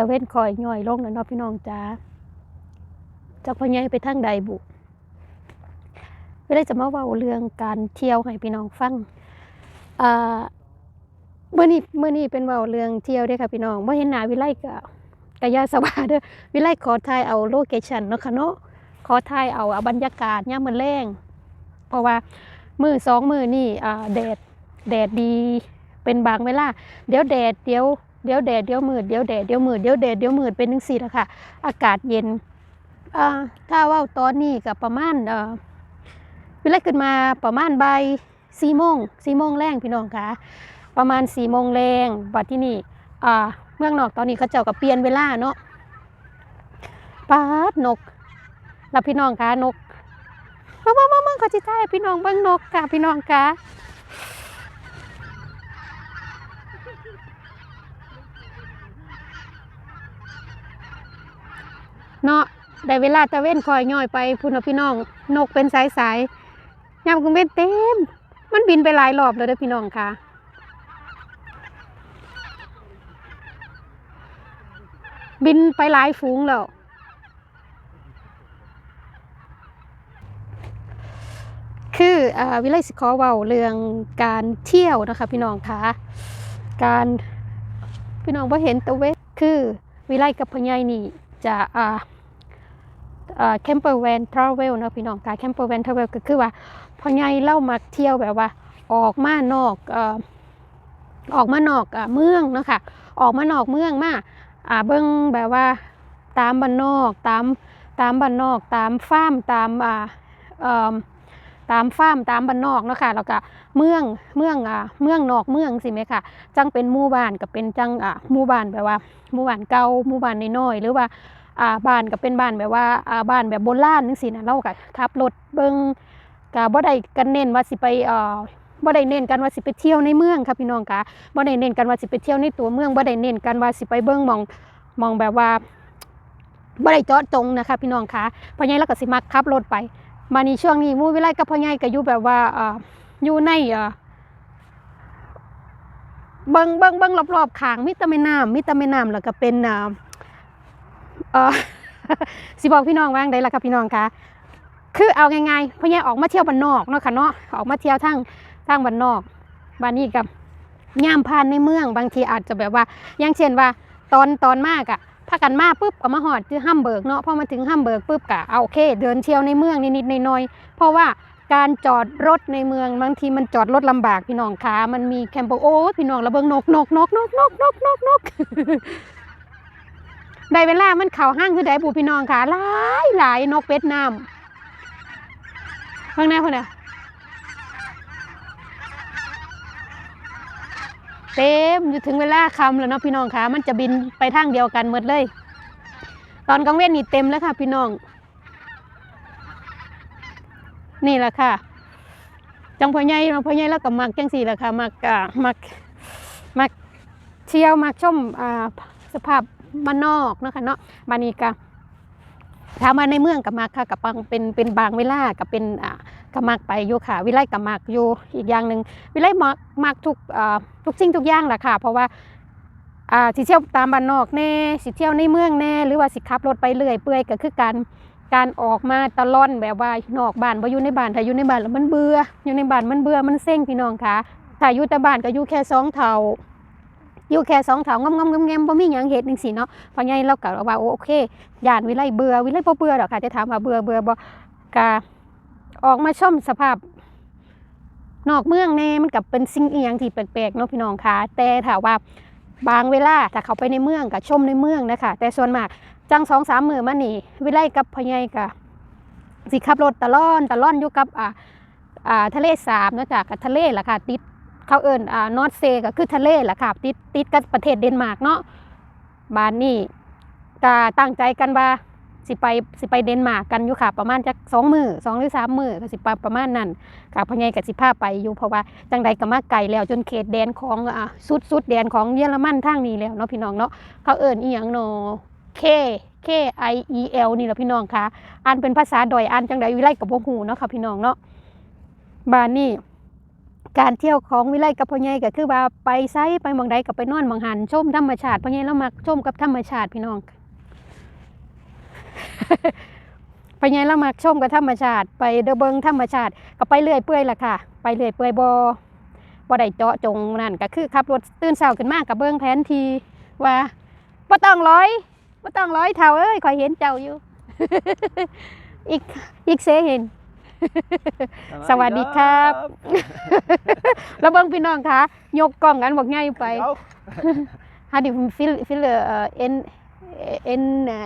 ตะเว้นคอยย่อยลงแล้วเนาะพี่น้องจ้าจากพ่อใหญ่ไปทางใดบุไม่ได้จะมาเว้าเรื่องการเที่ยวให้พี่น้องฟังอ่าเมื่อนี้เมื่อนี้เป็นเว้าเรื่องเที่ยวเด้อค่ะพี่น้องบ่อเห็นหน้าวิไลก็กะยาสวาเด้อวิไลขอถ่ายเอาโลเคชั่นเนาะค่ะเนาะขอถ่ายเอาเอาบรรยากาศยามมื้อแลงเพราะว่ามือสองมือนี่อ่าแดดแดดดีเป็นบางเวลา เดี๋ยวแดดเดี๋ยว เดี๋ยวแดดเดี๋ยวมืดเดี๋ยวแดดเดี๋ยวมืดเดี๋ยวแดดเดี๋ยวมืดเป็นจังซี่แหละค่ะ อากาศเย็นถ้าว่าตอนนี้ก็ประมาณเอ่อเวลาขึ้นมาประมาณบ่ายสี่โมงสี่โมงแรงพี่น้องค่ะประมาณสี่โมงแรงบัดที่นี่เมืองนอกตอนนี้เขาเจ้าก็เปลี่ยนเวลาเนาะปาดนกแล้วพี่น้องคะนกมามามามาเขาจิถ่ายให้พี่น้องบิ่งนกค่ะพี่น้องค่ะ เนาะได้เวลาตะเว้นคอยย่อยไปพุ่นพี่น้อง นกเป็นสายสายยามกลางเว้นเต็ม มันบินไปหลายรอบแล้วเด้อพี่น้องค่ะบินไปหลายฝูงแล้ว คืออวิไลสิขอเว้าเรื่องการเที่ยวนะคะพี่น้องคะการพี่น้องว่าเห็นตะเวคือวิไลกับพอใหญายนี่ จะอ่าแคมเปอร์แวนทราเวลนะพี่น้องคะแคมเปอร์แวนทราเวลก็คือว่าพอใหญายเล่ามาเที่ยวแบบว่า ออกมานอกเอ่อออกมานอกเมืองเนาะค่ะออกมานอกเมืองมาอ่าเบิ้งแบบว่าตามบ้านนอกตามตามบ้านนอกตามฟาร์มตามอ่าเอ่อ ตามฟาร์มตามบ้านนอกเนาะค่ะแล้วก็เมืองเมืองอ่าเมืองนอกเมืองสิไหมค่ะ จังเป็นหมู่บ้านก็เป็นจังอ่าหมู่บ้านแบบว่าหมู่บ้านเก่าหมู่บ้านน้อยๆหรือว่าอ่าบ้านก็เป็นบ้านแบบว่าอ่าบ้านแบบโบราณจังซี่นะเราก็ขับรถเบิ่งก็บ่ได้กันเน้นว่าสิไปอ่อบ่ได้เน้นกันว่าสิไปเที่ยวในเมืองค่ะพี่น้องค่ะบ่ได้เน้นกันว่าสิไปเที่ยวในตัวเมืองบ่ได้เน้นกันว่าสิไปเบิ่งมองมองแบบว่าบ่ได้เจาะจงนะคะพี่น้องค่ะเพราะงั้นเราก็สิมักขับรถไป มาในช่วงนี้มู่วิไลกับพ่อใหญ่ก็อยู่แบบว่าออยู่ในเบิงเบิงเบิงรอบๆข้างมีแต่แม่น้ำมีแต่แม่น้ำแล้วก็เป็นอ่าเออสิบอกพี่น้องว่างใดล่ะครับพี่น้องคะคือเอาง่ายๆพ่อใหญ่ออกมาเที่ยวบ้านนอกเนาะค่ะเนาะออกมาเที่ยวทางทางบ้านนอกบ้านนี้กับย่ามผ่านในเมืองบางทีอาจจะแบบว่าอย่างเช่นว่าตอนตอนมากอะ พากันมาปุ๊บก็มาหอดที่ห้ามเบิกเนาะพอมาถึงห้ามเบิกปุ๊บก็เอาโอเค เดินเที่ยวในเมืองนิดๆหน่อยๆเพราะว่าการจอดรถในเมืองบางทีมันจอดรถลำบากพี่น้องคะมันมีแคมป์โอ้พี่น้องระเบิงนกนกนกนกนกนกนกนกได้เวลามันเข่าห้างคือได้ปูพี่น้องค่ะหลายหลายนกเป็ดน้ำเพิ่งหน้าคนน่ะ เต็มอยู่ถึงเวลาคำแล้วเนาะพี่น้องคะมันจะบินไปทางเดียวกันหมดเลย ตอนกลางเว้นนี่เต็มแล้วค่ะ พี่น้อง นี่แหละค่ะ จังพ่อใหญ่จังพ่อใหญ่แล้วก็มักจังสี่แหละค่ะมักอ่ามักมักเที่ยวมักชมอ่าสภาพบ้านนอกเนาะค่ะเนาะบานีก็ถามว่าในเมืองกับมักค่ะกับปังเป็นเป็นบางเวลากับเป็นอ่า กับมักไปอยู่ค่ะ วิไลกับมักอยู่อีกอย่างหนึ่งวิไลมักมักทุกทุกสิ่งทุกอย่างแหละค่ะ เพราะว่าอ่าสิเที่ยวตามบ้านนอกแน่สิเที่ยวในเมืองแน่ หรือว่าสิขับรถไปเรื่อยเปื่อยก็คือการการออกมาตะล่อนแบบว่านอกบ้านบ่อยู่ในบ้านถ้าอยู่ในบ้านแล้วมันเบื่ออยู่ในบ้านมันเบื่อมันเซ็งพี่น้องค่ะถ้าอยู่แต่บ้านก็อยู่แค่สองเท่าอยู่แค่สองเท่างอมๆแงมบ่มีหยังเฮ็ดจังซี่เนาะพราะงั้นเราก็ว่าโอเคย่านวิไลเบื่อวิไลบ่เบื่อดอกค่ะจะถามว่าเบื่อเบื่อบ่ก็ ออกมาชมสภาพ นอกเมืองแน่มันกับเป็นสิ่งอียงที่แปลกๆเนาะพี่น้องคะแต่ถ้าว่าบางเวลาถ้าเขาไปในเมืองกับชมในเมืองนะคะแต่ส่วนมากจังสองสามมือมานี่วิไลกับพ่อใหญ่กับสิขับรถตะล่อนตะล่อนอยู่กับอ่าอ่าทะเลสาบเนาะจากกับทะเลล่ะค่ะติดเขาเอิญอ่านอร์เซก็คือทะเลล่ะค่ะติดติดกับประเทศเดนมาร์กเนาะบานนี่ก็ตั้งใจกันว่า สิไปสิไปเดนมาร์กกันอยู่ค่ะประมาณจักสองมือสองหรือสามมือก็สิไปประมาณนั้นกับพ่อใหญ่กับสิพาไปอยู่เพราะว่าจังใดก็มาไกลแล้วจนเขตแดนของอ่าสุดสุดแดนของเยอรมันทางนี้แล้วเนาะพี่น้องเนาะเขาเอิ้นอีหยังเนาะ K K I E L นี่แหละพี่น้องคะอ่านเป็นภาษาดอยอ่านจังใดวิไลกับบ่ฮู้เนาะค่ะพี่น้องเนาะบานนี่การเที่ยวของวิไลกับพ่อใหญ่ก็คือว่าไปไซไปมองใดก็ไปนอนมองหันชมธรรมชาติพ่อใหญ่แล้วมักชมกับธรรมชาติพี่น้อง พ่อใหญ่แล้วมักชมกับธรรมชาติ ไปเดอเบิงธรรมชาติ ก็ไปเรื่อยเปื่อยล่ะค่ะ ไปเรื่อยเปื่อยบ่บ่ได้เจาะจงนั่นก็คือขับรถตื่นเช้าขึ้นมากับเบิ่งแผนที่ว่าบ่ต้องร้อยบ่ต้องร้อยเท่าเอ้ยข่อยเห็นเจ้าอยู่ อีกอีกเสเห็น สวัสดีครับ แล้วเบิ่งพี่น้องคะยกกล้องกันบอกง่ายไป Auch. ฮาดิฟิลฟิลเอ่อเอ็น เอ็น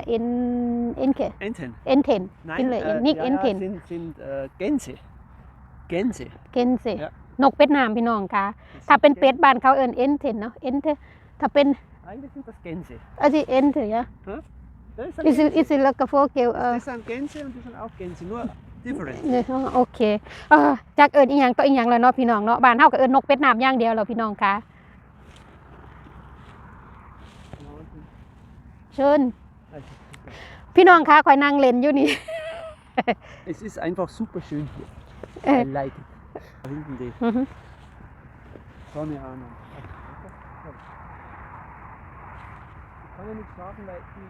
เอ็นเอ็นเค Enten. เอ็นเทน Nein, Viele, äh, nicht ja, ja, Enten. sind, sind äh, Gänse. Gänse. เกนเซ Ja. นกเป็ดน้ำพี่น้องคะ Das ถ้า sind เป็นเป็ด Gänse. บ้านเขาเอิ้นเอ็นเทนเนาะเอ็นเทถ้าเป็น Eigentlich sind das Gänse. อะสิเอ็นเถอะ Das ist ein อิสิ Gänse. อิสิแล้วก็โฟเกลเออ Das sind Gänse und das sind auch Gänse, nur different. เนี่ยโอเคเออจากเอิ้นอีหยังก็อีหยังแล้วเนาะพี่น้องเนาะบ้านเฮาก็เอิ้นนกเป็ดน้ำอย่างเดียวแล้วพี่น้องคะ เชิญ พี่น้องคะคอยนั่งเล่นอยู่นี่ Es ist einfach super schön hier. Äh. I like it. Da hinten die อือฮึ Sonne an. und- Ich kann ja nichts sagen, weil die,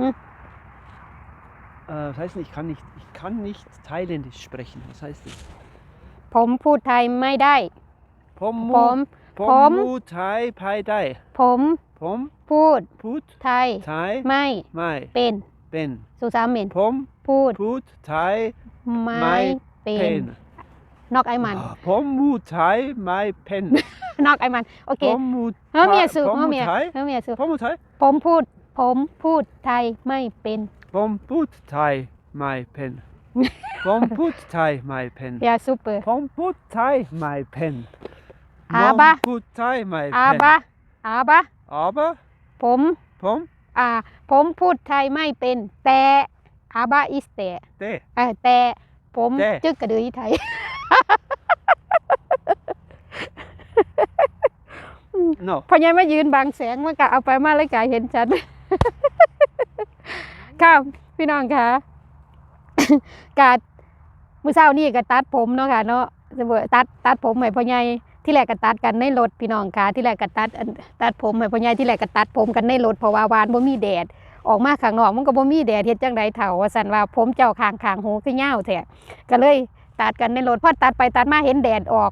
Hm. äh, das heißt nicht, ich kann nicht, ich kann nicht thailändisch sprechen. Was heißt das? ผมพูดไทยไม่ได้ ผม Pomu, ผม Pomu Thai Pai Dai. ผม Pom พูด Put ไทย Thai ไม่ Mai เป็น Ben. สุสามเมน Pom พูด Put Thai ไม่ ไม่เป็น Pen. นอกไอมัน Ah, Pomu Thai Mai Pen. นอกไอมัน โอเค Pomu เฮ้ยเมีย Thai สุเฮ้ย Pomu เมีย Thai เฮ้ยเมียสุ Pomu Thai ผมพูด ผมพูดไทยไม่เป็น Pom Put Thai Mai Pen. Pom Put Thai Mai Pen. ยาซูเปอร์ Pom Put Thai Mai Pen. Aber. Mom Put Thai Mai อา Pen. บะอาบะ Aber ผม Pom อ่าผมพูดไทยไม่เป็น แต่อาบะอิสแต่ De. เออแต่ผมแต่ จึกกระดือไทย No. พอยังมายืนบางแสงมันก็เอาไปมาเลยกายเห็นชัด ค่ะพี่น้องคะ กาดมื้อเช้านี่ก็ตัดผมเนาะค่ะ เนาะจะเบิดตัดตัดผมให้พ่อใหญ่ ที่แรกก็ตัดกันในรถพี่น้องค่ะที่แรกก็ตัดตัดผมให้พ่อใหญ่ที่แรกก็ตัดผมกันในรถเพราะว่าวานบ่มีแดดออกมาข้างนอกมันก็บ่มีแดดเฮ็ดจังไดเฒ่าว่าซั่นว่าผมเจ้าข้างข้างหูคือยาแท้ก็เลยตัดกันในรถพอตัดไปตัดมาเห็นแดดออก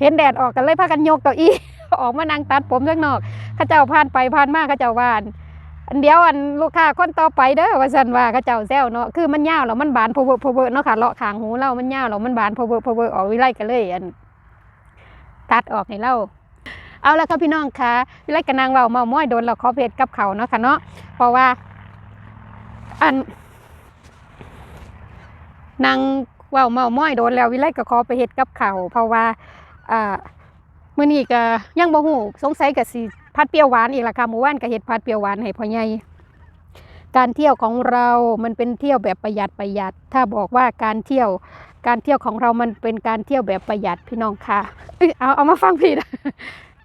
เห็นแดดออกก็เลยพากันยกเก้าอี้ออกมานั่งตัดผมข้างนอกข้าเจ้าผ่านไปผ่านมาข้าเจ้าว่านอันเดียวอันลูกค้าคนต่อไปเด้อว่าซั่นว่าเข้าเจ้าแซวเนาะคือมันยาวแล้วมันบานพเวอร์พเวอร์เนาะค่ะเลาะขางหูเรามันยาวแล้วมันบานพเวอร์พเวอร์ออกวิไลกันเลยอัน ตัดออกให้เราเอาละครับพี่น้องคะวิไลกับนางเว้าเมาม้อยโดนเราขอเพจกับเขาเนาะค่ะเนาะเพราะว่าอันนางเว้าเมาม้อยโดนแล้ววิไลก็ขอไปเฮ็ดกับเขาเพราะว่าอ่ามื้อนี้ก็ยังบ่ฮู้สงสัยก็สิพัดเปรี้ยวหวานอีกละค่ะหมู่บ้านก็เฮ็ดพัดเปรี้ยวหวานให้พ่อใหญ่การเที่ยวของเรามันเป็นเที่ยวแบบประหยัดประหยัด ถ้าบอกว่าการเที่ยว การเที่ยวของเรามันเป็นการเที่ยวแบบประหยัดพี่น้องค่ะเอ้ยเอาเอามาฟังผิด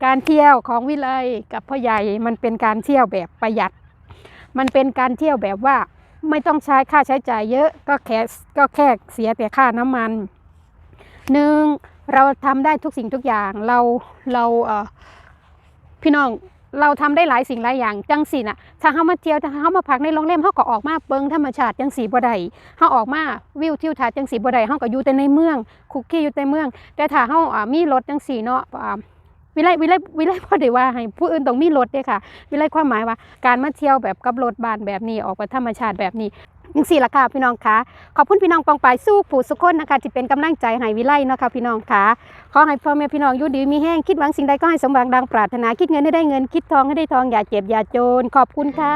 การเที่ยวของวิไลกับพ่อใหญ่มันเป็นการเที่ยวแบบประหยัด มันเป็นการเที่ยวแบบว่าไม่ต้องใช้ค่าใช้จ่ายเยอะก็แค่ก็แค่เสียแต่ค่าน้ำมันหนึ่งเราทำได้ทุกสิ่งทุกอย่างเราเราเออพี่น้อง เราทำได้หลายสิ่งหลายอย่างจังสีน่ะ ถ้าเฮามาเที่ยวถ้าเฮามาพักในโรงแรมเฮาก็ออกมาเบิ่งธรรมชาติจังสีบ่ได้เฮาออกมาวิวทิวทัศน์จังสีบ่ได้เฮาก็อยู่แต่ในเมืองคุกกี้อยู่แต่เมือง แต่ถ้าเฮาอ่ามีรถจังสีเนาะอ่าวิไลวิไลวิไลพอได้ว่าให้ผู้อื่นต้องมีรถเด้ค่ะ วิไลความหมายว่า การมาเที่ยวแบบกับรถบานแบบนี้ออกไปธรรมชาติแบบนี้ ยังสี่ละค่ะพี่น้องคะขอบคุณพี่น้องปองปายสู้ผู้สุขคนนะคะที่เป็นกำลังใจให้วิไลเนาะค่ะพี่น้องคะขอให้พ่อแม่พี่น้องอยู่ดีมีแห้งคิดหวังสิ่งใดก็ให้สมหวังดังปรารถนาคิดเงินให้ได้เงินคิดทองให้ได้ทองอย่าเจ็บอย่าจนขอบคุณค่ะ